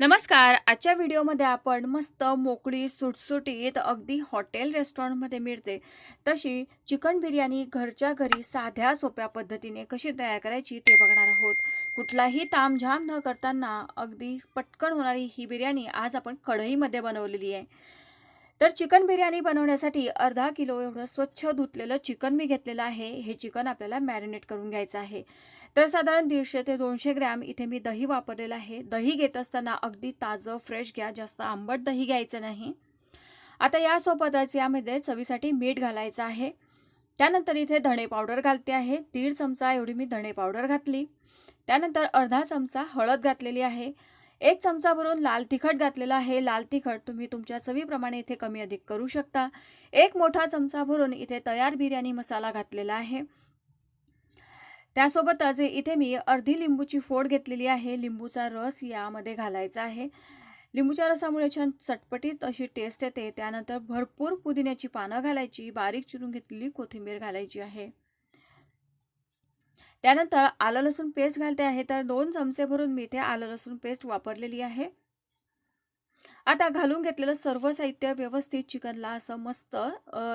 नमस्कार. आजच्या व्हिडिओमध्ये आपण मस्त मोकळी सुटसुटीत अगदी हॉटेल रेस्टॉरंटमध्ये मिळते. तशी चिकन बिर्याणी घरच्या घरी साध्या सोप्या पद्धतीने कशी तयार करायची ते बघणार आहोत. कुठलाही तामझाम न करताना अगदी पटकन होणारी ही बिर्याणी आज आपण कढईमध्ये बनवलेली आहे. तर चिकन बिर्याणी बनवण्यासाठी अर्धा किलो एवढं स्वच्छ धुतलेलं चिकन मी घेतलेलं आहे. हे चिकन आपल्याला मॅरिनेट करून घ्यायचं आहे. तर साधारण दीडशे ते दोनशे ग्रॅम इथे मी दही वापरलेलं आहे. दही घेत असताना अगदी ताजं फ्रेश घ्या जास्त आंबट दही घ्यायचं नाही. आता यासोबतच यामध्ये चवीसाठी मीठ घालायचं आहे. त्यानंतर इथे धणे पावडर घालते आहे. दीड चमचा एवढी मी धणे पावडर घातली. त्यानंतर अर्धा चमचा हळद घातलेली आहे. एक चमचा भरून लाल तिखट घातलेला आहे. लाल तिखट तुम्ही तुमच्या चवीप्रमाणे इथे कमी अधिक करू शकता. एक मोठा चमचा भरून इथे तयार बिर्याणी मसाला घातलेला आहे. त्यासोबतच इथे मी अर्धी लिंबूची फोड घेतलेली आहे. लिंबूचा रस यामध्ये घालायचा आहे. लिंबूच्या रसामुळे छान चटपटीत अशी टेस्ट येते. त्यानंतर भरपूर पुदिन्याची पानं घालायची. बारीक चिरून घेतलेली कोथिंबीर घालायची आहे. त्यानंतर आलं लसूण पेस्ट घालते आहे. तर दोन चमचे भरून मी इथे आलं लसूण पेस्ट वापरलेली आहे. आता घालून घेतलेलं सर्व साहित्य व्यवस्थित चिकनला असं मस्त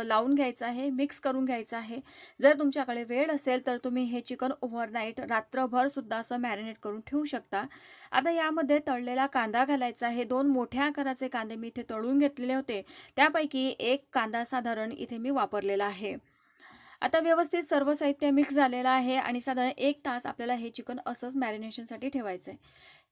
लावून घ्यायचं आहे मिक्स करून घ्यायचं आहे. जर तुमच्याकडे वेळ असेल तर तुम्ही हे चिकन ओव्हरनाईट रात्रभरसुद्धा असं मॅरिनेट करून ठेवू शकता. आता यामध्ये तळलेला कांदा घालायचा आहे. दोन मोठ्या आकाराचे कांदे मी इथे तळून घेतलेले होते. त्यापैकी एक कांदा साधारण इथे मी वापरलेला आहे. आता व्यवस्थित सर्व साहित्य मिक्स झालेलं आहे आणि साधारण एक तास आपल्याला हे चिकन असंच मॅरिनेशनसाठी ठेवायचं आहे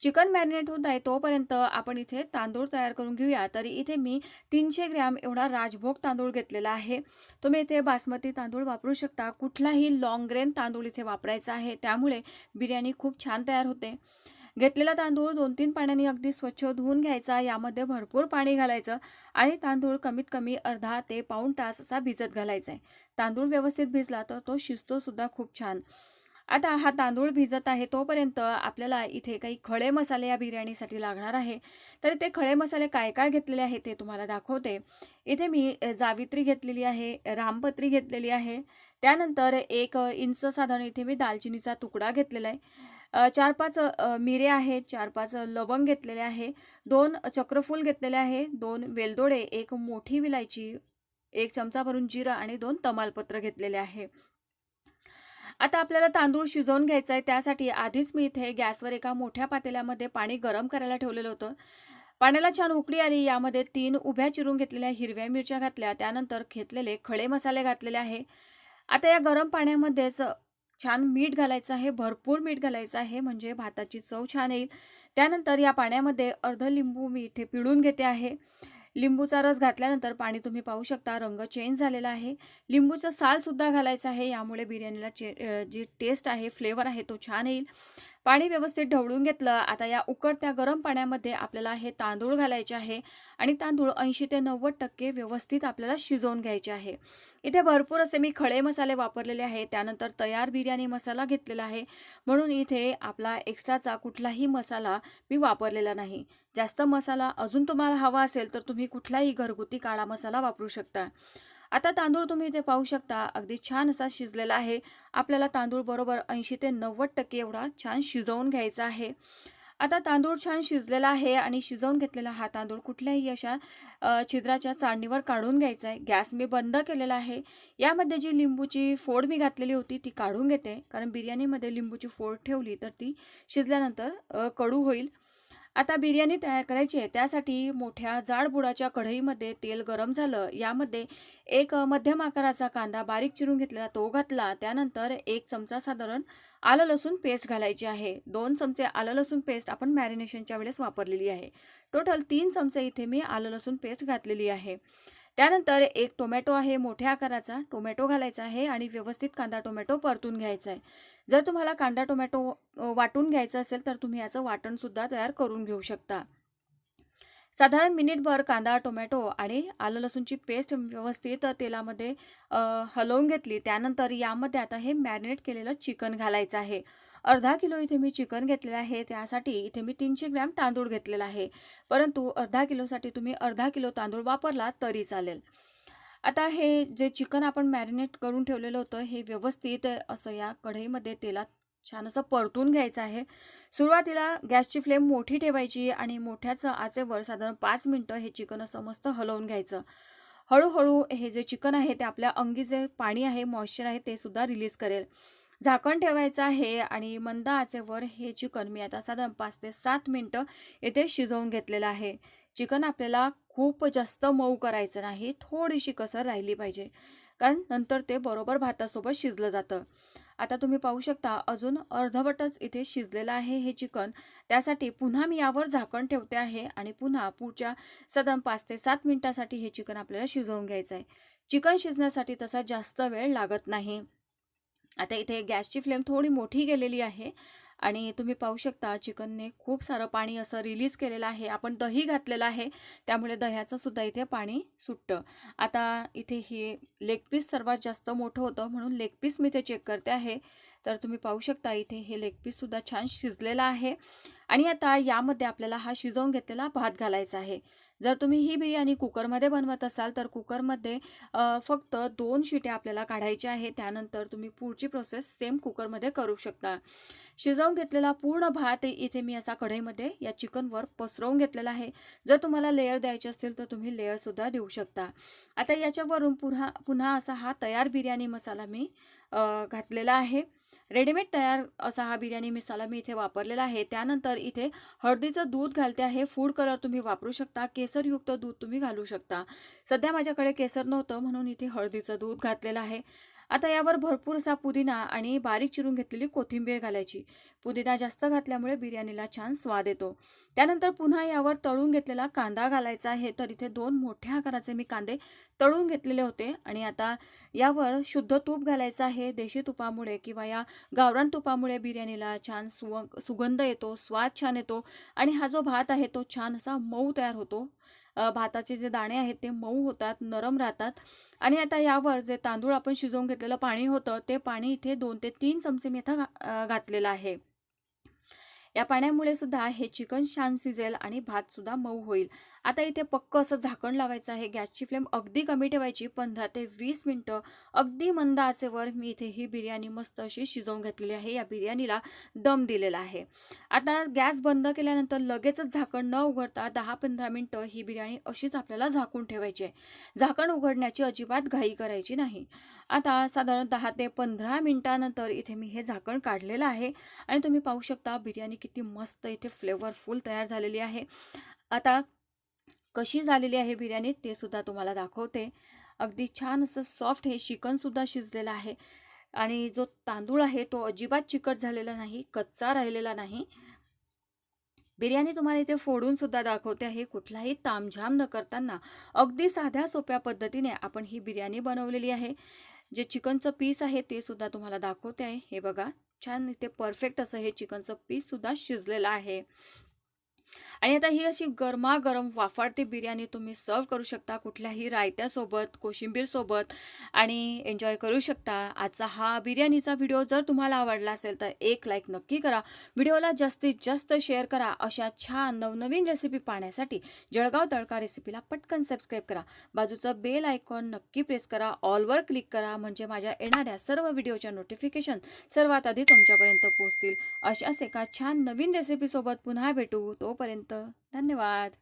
चिकन मॅरिनेट होत आहे तोपर्यंत आपण इथे तांदूळ तयार करून घेऊया. तरी इथे मी तीनशे ग्रॅम एवढा राजभोग तांदूळ घेतलेला आहे. तुम्ही इथे बासमती तांदूळ वापरू शकता. कुठलाही लाँग ग्रेन तांदूळ इथे वापरायचा आहे. त्यामुळे बिर्याणी खूप छान तयार होते. घेतलेला तांदूळ दोन तीन पाण्याने अगदी स्वच्छ धुवून घ्यायचा यामध्ये भरपूर पाणी घालायचं आणि तांदूळ कमीत कमी अर्धा ते पाऊण तास असा भिजत घालायचा आहे. तांदूळ व्यवस्थित भिजला तर तो शिजतो सुद्धा खूप छान. आता हा तांदूळ भिजत आहे तोपर्यंत आपल्याला इथे काही खडे मसाले या बिर्याणीसाठी लागणार आहे. तर ते खडे मसाले काय काय घेतलेले आहे ते तुम्हाला दाखवते. इथे मी जावित्री घेतलेली आहे रामपत्री घेतलेली आहे. त्यानंतर एक इंच साधारण इथे मी दालचिनीचा तुकडा घेतलेला आहे. चार पाच मिरे आहेत चार पाच लवंग घेतलेले आहे दोन चक्रफूल घेतलेले आहे दोन वेलदोडे एक मोठी विलायची एक चमचा भरून जिरं आणि दोन तमालपत्र घेतलेले आहे. आता आपल्याला तांदूळ शिजवून घ्यायचा आहे त्यासाठी आधीच मी इथे गॅसवर एका मोठ्या पातेल्यामध्ये पाणी गरम करायला ठेवलेलं होतं. पाण्याला छान उकळी आली यामध्ये तीन उभ्या चिरून घेतलेल्या हिरव्या मिरच्या घातल्या त्यानंतर घेतलेले खडे मसाले घातलेले आहे. आता या गरम पाण्यामध्येच छान मीठ घालायचं आहे भरपूर मीठ घालायचं आहे म्हणजे भाताची चव छान येईल. त्यानंतर या पाण्यामध्ये अर्ध लिंबू मी इथे पिळून घेते आहे. लिंबूचा रस घातल्यानंतर पाणी तुम्ही पाहू शकता रंग चेंज झालेला आहे. लिंबूचं सालसुद्धा घालायचं आहे यामुळे बिर्याणीला चे जी टेस्ट आहे फ्लेवर आहे तो छान येईल. पाणी व्यवस्थित ढवळून घेतलं. आता या उकडत्या गरम पाण्यामध्ये आपल्याला हे तांदूळ घालायचे आहे आणि तांदूळ ऐंशी ते नव्वद टक्के व्यवस्थित आपल्याला शिजवून घ्यायचे आहे. इथे भरपूर असे मी खडे मसाले वापरलेले आहे. त्यानंतर तयार बिर्याणी मसाला घेतलेला आहे. म्हणून इथे आपला एक्स्ट्राचा कुठलाही मसाला मी वापरलेला नाही. जास्त मसाला अजून तुम्हाला हवा असेल तर तुम्ही कुठलाही घरगुती काळा मसाला वापरू शकता. आता तांदूळ तुम्ही इथे पाहू शकता अगदी छान असा शिजलेला आहे. आपल्याला तांदूळ बरोबर ऐंशी ते नव्वद टक्के एवढा छान शिजवून घ्यायचा आहे. आता तांदूळ छान शिजलेला आहे आणि शिजवून घेतलेला हा तांदूळ कुठल्याही अशा छिद्राच्या चाळणीवर काढून घ्यायचा आहे. गॅस मी बंद केलेला आहे. यामध्ये जी लिंबूची फोड मी घातलेली होती ती काढून घेते. कारण बिर्याणीमध्ये लिंबूची फोड ठेवली तर ती शिजल्यानंतर कडू होईल. आता बिर्याणी तयार करायची आहे त्यासाठी मोठ्या जाड बुडाच्या कढईमध्ये तेल गरम झालं. यामध्ये एक मध्यम आकाराचा कांदा बारीक चिरून घेतलेला तो घातला. त्यानंतर एक चमचा साधारण आलं लसूण पेस्ट घालायची आहे. दोन चमचे आलं लसूण पेस्ट आपण मॅरिनेशनच्या वेळेस वापरलेली आहे. टोटल तीन चमचे इथे मी आलं लसूण पेस्ट घातलेली आहे. त्यानंतर एक टोमॅटो आहे मोठ्या आकाराचा टोमॅटो घालायचा आहे आणि व्यवस्थित कांदा टोमॅटो परतून घ्यायचा आहे. जर तुम्हाला कांदा टोमॅटो वाटून घ्यायचं असेल तर तुम्ही याचं वाटणसुद्धा तयार करून घेऊ शकता. साधारण मिनिटभर कांदा टोमॅटो आणि आलं लसूणची पेस्ट व्यवस्थित तेलामध्ये हलवून घेतली. त्यानंतर यामध्ये आता हे मॅरिनेट केलेलं चिकन घालायचं आहे. अर्धा किलो इथे मी चिकन घेतलेलं आहे. त्यासाठी इथे मी तीनशे ग्रॅम तांदूळ घेतलेला आहे. परंतु अर्धा किलोसाठी तुम्ही अर्धा किलो तांदूळ वापरला तरी चालेल. आता हे जे चिकन आपण मॅरिनेट करून ठेवलेलं होतं हे व्यवस्थित असं या कढईमध्ये तेलात छान असं परतून घ्यायचं आहे. सुरुवातीला गॅसची फ्लेम मोठी ठेवायची आणि मोठ्याचं आचेवर साधारण पाच मिनटं हे चिकन असं मस्त हलवून घ्यायचं. हळूहळू हे जे चिकन आहे ते आपल्या अंगी जे पाणी आहे मॉइश्चर आहे ते सुद्धा रिलीज करेल. झाकण ठेवायचं आहे आणि मंद आचेवर हे चिकन मी आता साधारण पाच ते सात मिनटं येथे शिजवून घेतलेलं आहे. चिकन आपल्याला खूप जास्त मऊ करायचं नाही थोडीशी कसर राहिली पाहिजे. कारण नंतर ते बरोबर भातासोबत शिजलं जातं. आता तुम्ही पाहू शकता अजून अर्धवटच इथे शिजलेलं आहे हे चिकन. त्यासाठी पुन्हा मी यावर झाकण ठेवते आहे आणि पुन्हा पुढच्या साधारण पाच ते सात मिनिटासाठी हे चिकन आपल्याला शिजवून घ्यायचं आहे चिकन शिजण्यासाठी तसा जास्त वेळ लागत नाही. आता इथे गॅसची फ्लेम थोडी मोठी गेलेली आहे आणि तुम्ही पाहू शकता चिकनने खूप सारं पाणी असं रिलीज केलेलं आहे. आपण दही घातलेलं आहे त्यामुळे दह्याचं सुद्धा इथे पाणी सुटतं. आता इथे हे लेग पीस सर्वात जास्त मोठं होतं म्हणून लेग पीस मी इथे चेक करते आहे. तर तुम्ही पाहू शकता इथे हे लेग पीससुद्धा छान शिजलेलं आहे. आणि आता यामध्ये आपल्याला हा शिजवून घेतलेला भात घालायचा आहे. जर तुम्ही ही बिर्याणी कुकरमध्ये बनवत असाल तर कुकरमध्ये फक्त दोन शिट्या आपल्याला काढायच्या आहे त्यानंतर तुम्ही पुढची प्रोसेस सेम कुकरमध्ये करू शकता. शिजवून घेतलेला पूर्ण भात इथे मी असा कढईमध्ये या चिकनवर पसरवून घेतलेला आहे. जर तुम्हाला लेअर द्यायचे असतील तर तुम्ही लेअरसुद्धा देऊ शकता. आता याच्यावरून पुन्हा पुन्हा असा हा तयार बिर्याणी मसाला मी घातलेला आहे. रेडीमेड तयार असा हा बिर्याणी मसाला मी इथे वापरलेला आहे. त्यानंतर इथे हळदीचं दूध घालते आहे. फूड कलर तुम्ही वापरू शकता. केसरयुक्त दूध तुम्ही घालू शकता. सध्या माझ्याकडे केसर नव्हतं म्हणून इथे हळदीचं दूध घातलेलं आहे. आता यावर भरपूर असा पुदिना आणि बारीक चिरून घेतलेली कोथिंबीर घालायची. पुदिना जास्त घातल्यामुळे बिर्याणीला छान स्वाद येतो. त्यानंतर पुन्हा यावर तळून घेतलेला कांदा घालायचा आहे. तर इथे दोन मोठ्या आकाराचे मी कांदे तळून घेतलेले होते. आणि आता यावर शुद्ध तूप घालायचं आहे. देशी तुपामुळे किंवा या गावरान तुपामुळे बिर्याणीला छान सुव सुगंध येतो स्वाद छान येतो. आणि हा जो भात आहे तो छान असा मऊ तयार होतो. भाताचे जे दाणे आहेत ते मऊ होतात नरम राहतात. आणि आता यावर जे तांदूळ आपण शिजवून घेतलेलं पाणी होतं ते पाणी इथे दोन ते तीन चमचे मी इथं घातलेलं आहे. या पाण्यामुळे सुद्धा हे चिकन छान शिजेल आणि भात सुद्धा मऊ होईल. आता इथे पक्क असं झाकण लावायचं आहे. गॅसची फ्लेम अगदी कमी ठेवायची. पंधरा ते वीस मिनटं अगदी मंद आचेवर मी इथे ही बिर्याणी मस्त अशी शिजवून घेतलेली आहे. या बिर्याणीला दम दिलेला आहे. आता गॅस बंद केल्यानंतर लगेचच झाकण न उघडता दहा पंधरा मिनटं ही बिर्याणी अशीच आपल्याला झाकून ठेवायची आहे. झाकण उघडण्याची अजिबात घाई करायची नाही. आता साधारण दहा ते पंधरा मिनटानंतर इथे मी हे झाकण काढलेलं आहे. आणि तुम्ही पाहू शकता बिर्याणी किती मस्त इथे फ्लेवरफुल तयार झालेली आहे. आता कशी झालेली आहे बिर्याणी ते सुद्धा तुम्हाला दाखवते. अगदी छान असं सॉफ्ट हे चिकनसुद्धा शिजलेलं आहे. आणि जो तांदूळ आहे तो अजिबात चिकट झालेला नाही कच्चा राहिलेला नाही. बिर्याणी तुम्हाला इथे फोडून सुद्धा दाखवते आहे कुठलाही तामझाम न करताना. अगदी साध्या सोप्या पद्धतीने आपण ही बिर्याणी बनवलेली आहे. जे चिकनचं पीस आहे ते सुद्धा तुम्हाला दाखवते आहे. हे बघा छान इथे परफेक्ट असं हे चिकनचं पीस सुद्धा शिजलेलं आहे. आणि आता ही अशी गरमागरम वाफाडती बिर्याणी तुम्ही सर्व करू शकता कुठल्याही रायत्यासोबत कोशिंबीरसोबत आणि एन्जॉय करू शकता. आजचा हा बिर्याणीचा व्हिडिओ जर तुम्हाला आवडला असेल तर एक लाईक नक्की करा. व्हिडिओला जास्तीत जास्त शेअर करा. अशा छान नवनवीन रेसिपी पाहण्यासाठी जळगाव तळका रेसिपीला पटकन सबस्क्राईब करा. बाजूचं बेल आयकॉन नक्की प्रेस करा. ऑलवर क्लिक करा. म्हणजे माझ्या येणाऱ्या सर्व व्हिडिओच्या नोटिफिकेशन सर्वात आधी तुमच्यापर्यंत पोहोचतील. अशाच एका छान नवीन रेसिपीसोबत पुन्हा भेटू. तोपर्यंत धन्यवाद.